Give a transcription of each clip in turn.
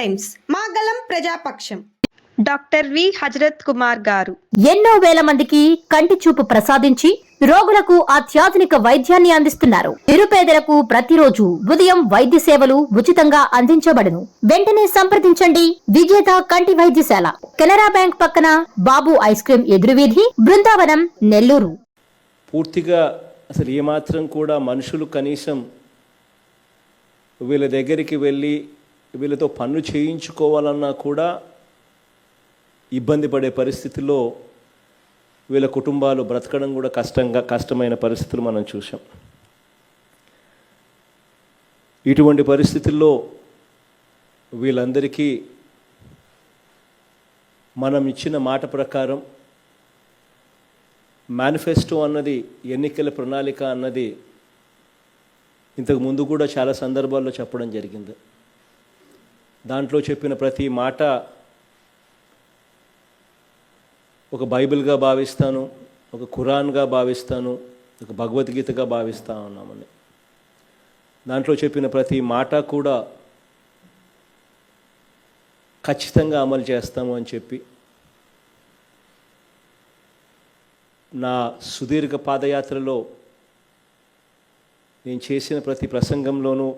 Times. మాగళం ప్రజాపక్షం. Doctor V. Hazrat Kumar గారు. ఎన్నో వేల మందికి కంటి చూపు ప్రసాదించి రోగులకు అత్యాధునిక వైద్యాన్ని అందిస్తున్నారు. నిరుపేదలకు ప్రతిరోజు ఉదయం వైద్య సేవలు ఉచితంగా అందించబడును. వెంటనే సంప్రదించండి. విజేత కంటి వైద్యశాల. కెనరా బ్యాంక్ పక్కన బాబు ఐస్ క్రీం ఎదురువీధి బృందావనం నెల్లూరు. పూర్తిగా అసలు ఏమాత్రం కూడా మనుషులు కనీసం వీళ్ళ దగ్గరికి వెళ్ళి వీళ్ళతో పనులు చేయించుకోవాలన్నా కూడా ఇబ్బంది పడే పరిస్థితిలో వీళ్ళ కుటుంబాలు బ్రతకడం కూడా కష్టంగా కష్టమైన పరిస్థితులు మనం చూసాం ఇటువంటి పరిస్థితుల్లో వీళ్ళందరికీ మనం ఇచ్చిన మాట ప్రకారం మేనిఫెస్టో అన్నది ఎన్నికల ప్రణాళిక అన్నది ఇంతకు ముందు కూడా చాలా సందర్భాల్లో చెప్పడం జరిగింది. దాంట్లో చెప్పిన ప్రతి మాట ఒక బైబిల్గా భావిస్తాను ఒక ఖురాన్గా భావిస్తాను ఒక భగవద్గీతగా భావిస్తా ఉన్నామని. దాంట్లో చెప్పిన ప్రతి మాట కూడా ఖచ్చితంగా అమలు చేస్తాము అని చెప్పి నా సుదీర్ఘ పాదయాత్రలో నేను చేసిన ప్రతి ప్రసంగంలోనూ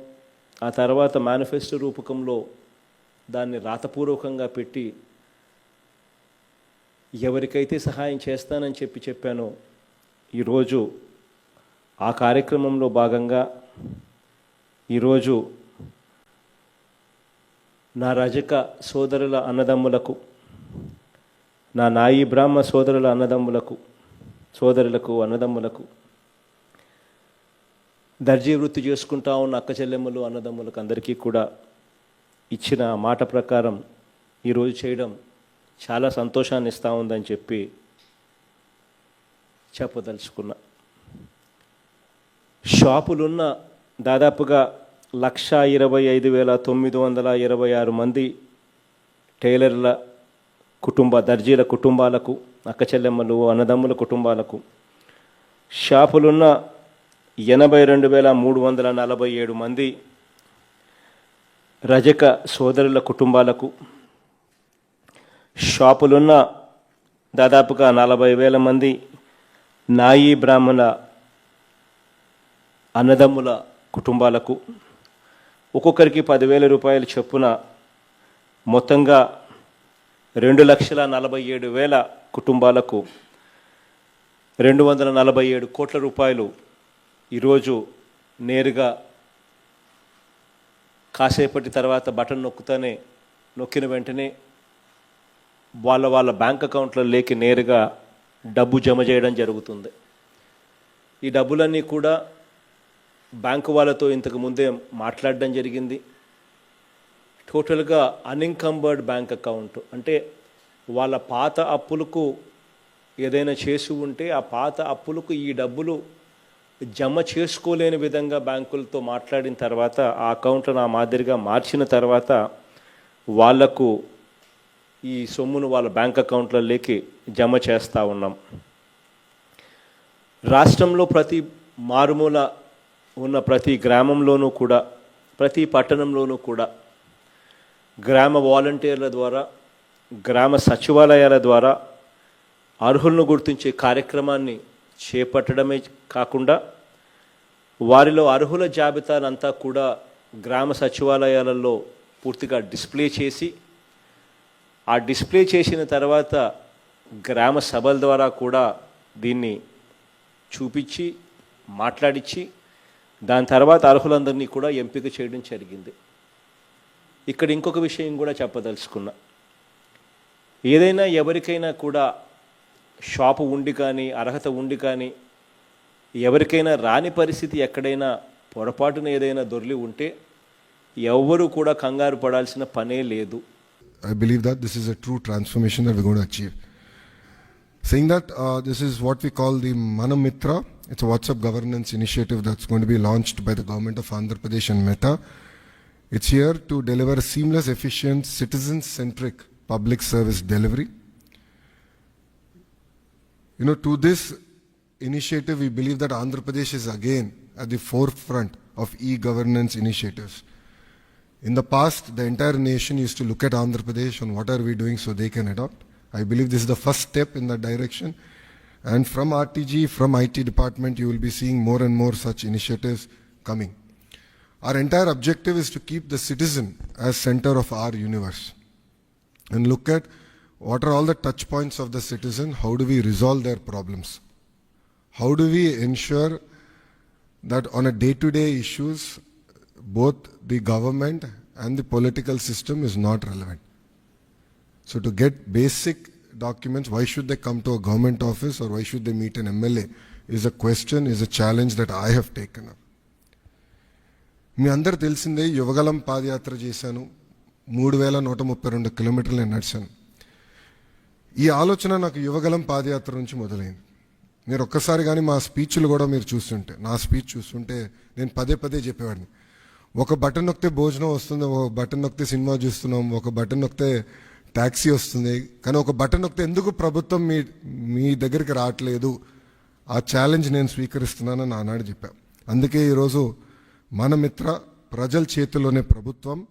ఆ తర్వాత మేనిఫెస్టో రూపకంలో దాన్ని రాతపూర్వకంగా పెట్టి ఎవరికైతే సహాయం చేస్తానని చెప్పి చెప్పానో ఈరోజు ఆ కార్యక్రమంలో భాగంగా ఈరోజు నా రజక సోదరుల అన్నదమ్ములకు నా నాయి బ్రాహ్మ సోదరుల అన్నదమ్ములకు సోదరులకు అన్నదమ్ములకు దర్జీ వృత్తి చేసుకుంటా ఉన్న అక్క చెల్లెమ్మలు అన్నదమ్ములకు అందరికీ కూడా ఇచ్చిన మాట ప్రకారం ఈరోజు చేయడం చాలా సంతోషాన్ని ఇస్తూ ఉందని చెప్పి చెప్పదలుచుకున్నా. షాపులున్న దాదాపుగా లక్ష ఇరవై ఐదు వేల తొమ్మిది వందల ఇరవై ఆరు మంది టైలర్ల కుటుంబ దర్జీల కుటుంబాలకు అక్క చెల్లెమ్మలు అన్నదమ్ముల కుటుంబాలకు షాపులున్న ఎనభై రెండు వేల మూడు వందల నలభై ఏడు మంది రజక సోదరుల కుటుంబాలకు షాపులున్న దాదాపుగా నలభై వేల మంది నాయి బ్రాహ్మణ అన్నదమ్ముల కుటుంబాలకు ఒక్కొక్కరికి పదివేల రూపాయల చొప్పున మొత్తంగా రెండు లక్షల నలభై ఏడు వేల కుటుంబాలకు రెండు వందల నలభై ఏడు కోట్ల రూపాయలు ఈరోజు నేరుగా కాసేపటి తర్వాత బటన్ నొక్కుతానే నొక్కిన వెంటనే వాళ్ళ వాళ్ళ బ్యాంక్ అకౌంట్లో లేకి నేరుగా డబ్బు జమ చేయడం జరుగుతుంది. ఈ డబ్బులన్నీ కూడా బ్యాంకు వాళ్ళతో ఇంతకు ముందే మాట్లాడడం జరిగింది. టోటల్గా అన్ఇన్కంబర్డ్ బ్యాంక్ అకౌంట్. అంటే వాళ్ళ పాత అప్పులకు ఏదైనా చేసి ఉంటే ఆ పాత అప్పులకు ఈ డబ్బులు జమ చేసుకోలేని విధంగా బ్యాంకులతో మాట్లాడిన తర్వాత ఆ అకౌంట్లను ఆ మాదిరిగా మార్చిన తర్వాత వాళ్ళకు ఈ సొమ్మును వాళ్ళ బ్యాంక్ అకౌంట్లలోకి జమ చేస్తూ ఉన్నాం. రాష్ట్రంలో ప్రతి మారుమూల ఉన్న ప్రతి గ్రామంలోనూ కూడా ప్రతి పట్టణంలోనూ కూడా గ్రామ వాలంటీర్ల ద్వారా గ్రామ సచివాలయాల ద్వారా అర్హులను గుర్తించే కార్యక్రమాన్ని చేపట్టడమే కాకుండా వారిలో అర్హుల జాబితానంతా కూడా గ్రామ సచివాలయాలలో పూర్తిగా డిస్ప్లే చేసి ఆ డిస్ప్లే చేసిన తర్వాత గ్రామ సభల ద్వారా కూడా దీన్ని చూపించి మాట్లాడించి దాని తర్వాత అర్హులందరినీ కూడా ఎంపిక చేయడం జరిగింది. ఇక్కడ ఇంకొక విషయం కూడా చెప్పదలుచుకున్నా. ఏదైనా ఎవరికైనా కూడా షాపు ఉండి కానీ అర్హత ఉండి కానీ ఎవరికైనా రాని పరిస్థితి ఎక్కడైనా పొరపాటున ఏదైనా దొరికి ఉంటే ఎవరు కూడా కంగారు పడాల్సిన పనే లేదు. I believe that this is a true transformation that we gonna achieve saying that this is what we call the Mana Mitra it's WhatsApp governance initiative that's gonna be launched by the government of Andhra Pradesh and Meta it's here to deliver seamless efficiency citizen centric public service delivery You know, to this initiative, we believe that Andhra Pradesh is again at the forefront of e-governance initiatives. In the past, the entire nation used to look at Andhra Pradesh on what are we doing so they can adopt. I believe this is the first step in that direction. And from RTG, from IT department, you will be seeing more and more such initiatives coming. Our entire objective is to keep the citizen as center of our universe and look at what are all the touch points of the citizen, how do we resolve their problems? How do we ensure that on a day-to-day issues, both the government and the political system is not relevant. So to get basic documents, why should they come to a government office or why should they meet an MLA is a question, is a challenge that I have taken up. మీ అందరు తెలిసిందే యువగలం పాదయాత్ర చేశాను మూడు వేల నూట ముప్పై రెండు కిలోమీటర్లు నేను నడిచాను ఈ ఆలోచన నాకు యువగలం పాదయాత్ర నుంచి మొదలైంది. మీరు ఒక్కసారి కానీ మా స్పీచ్లు కూడా మీరు చూస్తుంటే నా స్పీచ్ చూస్తుంటే నేను పదే పదే చెప్పేవాడిని. ఒక బటన్ నొక్కితే భోజనం వస్తుంది ఒక బటన్ నొక్కితే సినిమా చూస్తున్నాం ఒక బటన్ నొక్కితే ట్యాక్సీ వస్తుంది కానీ ఒక బటన్ నొక్కితే ఎందుకు ప్రభుత్వం మీ మీ దగ్గరికి రావట్లేదు? ఆ ఛాలెంజ్ నేను స్వీకరిస్తున్నానని ఆనాడు చెప్పా. అందుకే ఈరోజు మన మిత్ర ప్రజల చేతిలోనే ప్రభుత్వం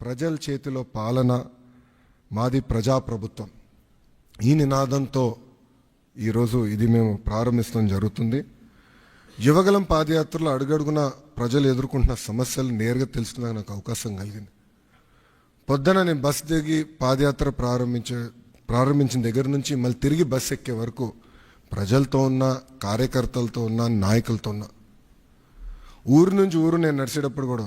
ప్రజల చేతిలో పాలన మాది ప్రజాప్రభుత్వం. ఈ నినాదంతో ఈరోజు ఇది మేము ప్రారంభించడం జరుగుతుంది. యువగలం పాదయాత్రలో అడుగడుగున ప్రజలు ఎదుర్కొంటున్న సమస్యలు నేరుగా తెలుసుకునే నాకు అవకాశం కలిగింది. పొద్దున నేను బస్ దిగి పాదయాత్ర ప్రారంభించే ప్రారంభించిన దగ్గర నుంచి మళ్ళీ తిరిగి బస్ ఎక్కే వరకు ప్రజలతో ఉన్న కార్యకర్తలతో ఉన్న నాయకులతో ఉన్న ఊరు నుంచి ఊరు నేను నడిచేటప్పుడు కూడా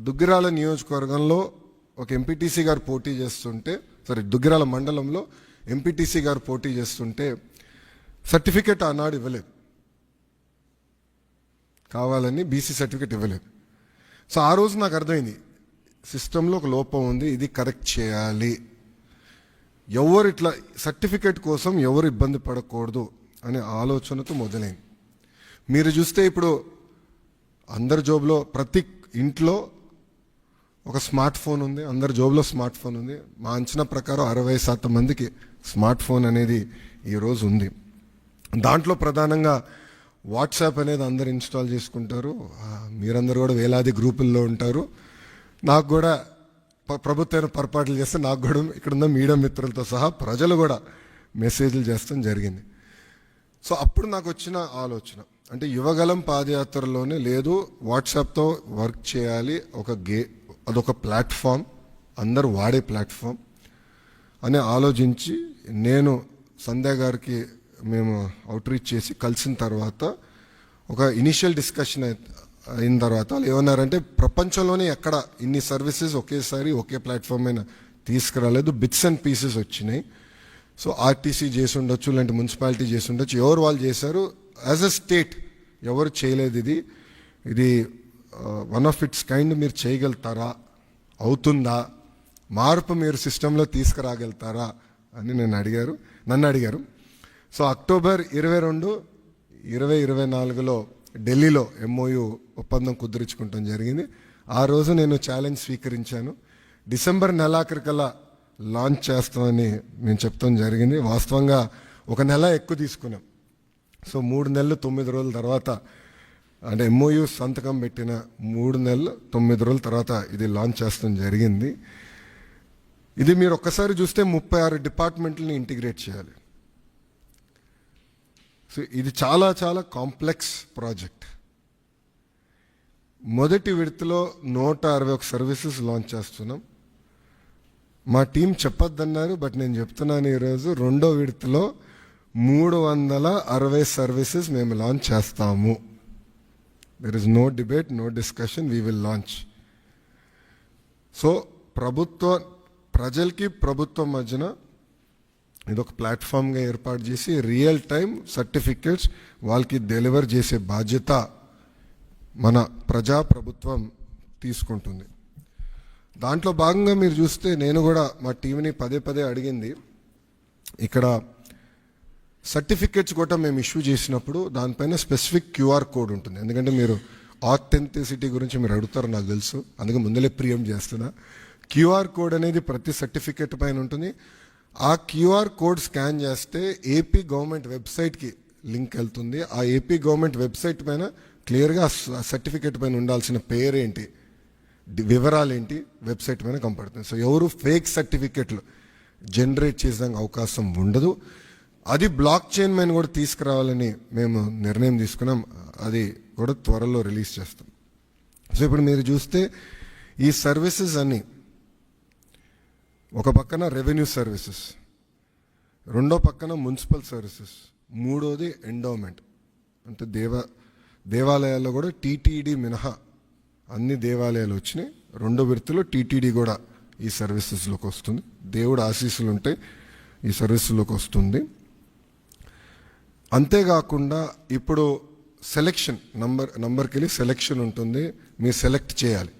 దుగ్గిరాల నియోజకవర్గంలో ఒక ఎంపీటీసీ గారు పోటీ చేస్తుంటే సారీ దుగ్గిరాల మండలంలో ఎంపీటీసీ గారు పోటీ చేస్తుంటే సర్టిఫికెట్ ఆనాడు ఇవ్వలేదు. కావాలని బీసీ సర్టిఫికెట్ ఇవ్వలేదు. సో ఆ రోజు నాకు అర్థమైంది సిస్టంలో ఒక లోపం ఉంది ఇది కరెక్ట్ చేయాలి. ఎవరు ఇట్లా సర్టిఫికేట్ కోసం ఎవరు ఇబ్బంది పడకూడదు అనే ఆలోచనతో మొదలైంది. మీరు చూస్తే ఇప్పుడు అందరి జోబులో ప్రతి ఇంట్లో ఒక స్మార్ట్ ఫోన్ ఉంది అందరి జోబులో స్మార్ట్ ఫోన్ ఉంది. మా అంచనా ప్రకారం అరవై శాతం మందికి స్మార్ట్ ఫోన్ అనేది ఈరోజు ఉంది. దాంట్లో ప్రధానంగా వాట్సాప్ అనేది అందరు ఇన్స్టాల్ చేసుకుంటారు. మీరందరూ కూడా వేలాది గ్రూపుల్లో ఉంటారు. నాకు కూడా ప్రభుత్వం పొరపాట్లు చేస్తే నాకు కూడా ఇక్కడ ఉన్న మీడియా మిత్రులతో సహా ప్రజలు కూడా మెసేజ్లు చేస్తాం జరిగింది. సో అప్పుడు నాకు వచ్చిన ఆలోచన అంటే యువగలం పాదయాత్రలోనే లేదు వాట్సాప్తో వర్క్ చేయాలి ఒక గే అదొక ప్లాట్ఫామ్. అందరూ వాడే ప్లాట్ఫామ్. అని ఆలోచించి నేను సంధ్య గారికి మేము అవుట్రీచ్ చేసి కలిసిన తర్వాత ఒక ఇనిషియల్ డిస్కషన్ అయిన తర్వాత వాళ్ళు ఏమన్నారంటే ప్రపంచంలోనే ఎక్కడ ఇన్ని సర్వీసెస్ ఒకేసారి ఒకే ప్లాట్ఫామ్ మీద తీసుకురాలేదు. బిట్స్ అండ్ పీసెస్ వచ్చినాయి. సో ఆర్టీసీ చేసి ఉండొచ్చు లేదంటే మున్సిపాలిటీ చేసి ఉండొచ్చు ఎవరు వాళ్ళు చేశారు? యాజ్ అ స్టేట్ ఎవరు చేయలేదు ఇది. ఇది వన్ ఆఫ్ ఇట్స్ కైండ్ మీరు చేయగలుగుతారా? అవుతుందా? మార్పు మీరు సిస్టంలో తీసుకురాగలుగుతారా? అని నేను అడిగారు. నన్ను అడిగారు. సో అక్టోబర్ ఇరవై రెండు ఇరవై ఇరవై నాలుగులో ఢిల్లీలో ఎంఓయు ఒప్పందం కుదుర్చుకుంటాం జరిగింది. ఆ రోజు నేను ఛాలెంజ్ స్వీకరించాను. డిసెంబర్ నెలాఖరికల్లా లాంచ్ చేస్తామని మేము చెప్తాం జరిగింది. వాస్తవంగా ఒక నెల ఎక్కువ తీసుకున్నాం. సో మూడు నెలలు తొమ్మిది రోజుల తర్వాత అంటే ఎంఓయూ సంతకం పెట్టిన మూడు నెలలు తొమ్మిది రోజుల తర్వాత ఇది లాంచ్ చేస్తాం జరిగింది. ఇది మీరు ఒక్కసారి చూస్తే ముప్పై ఆరు డిపార్ట్మెంట్లని ఇంటిగ్రేట్ చేయాలి. సో ఇది చాలా చాలా కాంప్లెక్స్ ప్రాజెక్ట్ మొదటి విడతలో నూట అరవై ఒక సర్వీసెస్ లాంచ్ చేస్తున్నాం. మా టీం చెప్పొద్దన్నారు బట్ నేను చెప్తున్నాను ఈరోజు రెండో విడతలో మూడు వందల అరవై సర్వీసెస్ మేము లాంచ్ చేస్తాము. There is no debate no discussion we will launch so ప్రభుత్వ ప్రజలకి ప్రభుత్వం మధ్యన ఇది ఒక ప్లాట్ఫామ్గా ఏర్పాటు చేసి రియల్ టైం సర్టిఫికెట్స్ వాళ్ళకి డెలివర్ చేసే బాధ్యత మన ప్రజా ప్రభుత్వం తీసుకుంటుంది. దాంట్లో భాగంగా మీరు చూస్తే నేను కూడా మా టీంని పదే పదే అడిగింది. ఇక్కడ సర్టిఫికేట్స్ కూడా మేము ఇష్యూ చేసినప్పుడు దానిపైన స్పెసిఫిక్ క్యూఆర్ కోడ్ ఉంటుంది. ఎందుకంటే మీరు ఆథెంటిసిటీ గురించి మీరు అడుగుతారు నాకు తెలుసు. అందుకే ముందలే ప్రియం చేస్తున్నా. క్యూఆర్ కోడ్ అనేది ప్రతి సర్టిఫికేట్ పైన ఉంటుంది. ఆ క్యూఆర్ కోడ్ స్కాన్ చేస్తే ఏపీ గవర్నమెంట్ వెబ్సైట్కి లింక్ వెళ్తుంది. ఆ ఏపీ గవర్నమెంట్ వెబ్సైట్ పైన క్లియర్గా సర్టిఫికేట్ పైన ఉండాల్సిన పేరేంటి? డి- వివరాలు ఏంటి వెబ్సైట్ పైన కనపడుతుంది. సో ఎవరు ఫేక్ సర్టిఫికెట్లు జనరేట్ చేసేందుకు అవకాశం ఉండదు. అది బ్లాక్ చైన్ మైన్ కూడా తీసుకురావాలని మేము నిర్ణయం తీసుకున్నాం. అది కూడా త్వరలో రిలీజ్ చేస్తాం. సో ఇప్పుడు మీరు చూస్తే ఈ సర్వీసెస్ అన్నీ ఒక పక్కన రెవెన్యూ సర్వీసెస్ రెండో పక్కన మున్సిపల్ సర్వీసెస్ మూడోది ఎండోమెంట్ అంటే దేవ దేవాలయాల్లో కూడా టీటీడీ మినహా అన్ని దేవాలయాలు వచ్చినాయి. రెండో విడతలో టీటీడీ కూడా ఈ సర్వీసెస్లోకి వస్తుంది. దేవుడు ఆశీస్సులు ఉంటే ఈ సర్వీసులోకి వస్తుంది. అంతేకాకుండా ఇప్పుడు సెలెక్షన్ నంబర్ నంబర్కి వెళ్ళి సెలెక్షన్ ఉంటుంది. మీరు సెలెక్ట్ చేయాలి.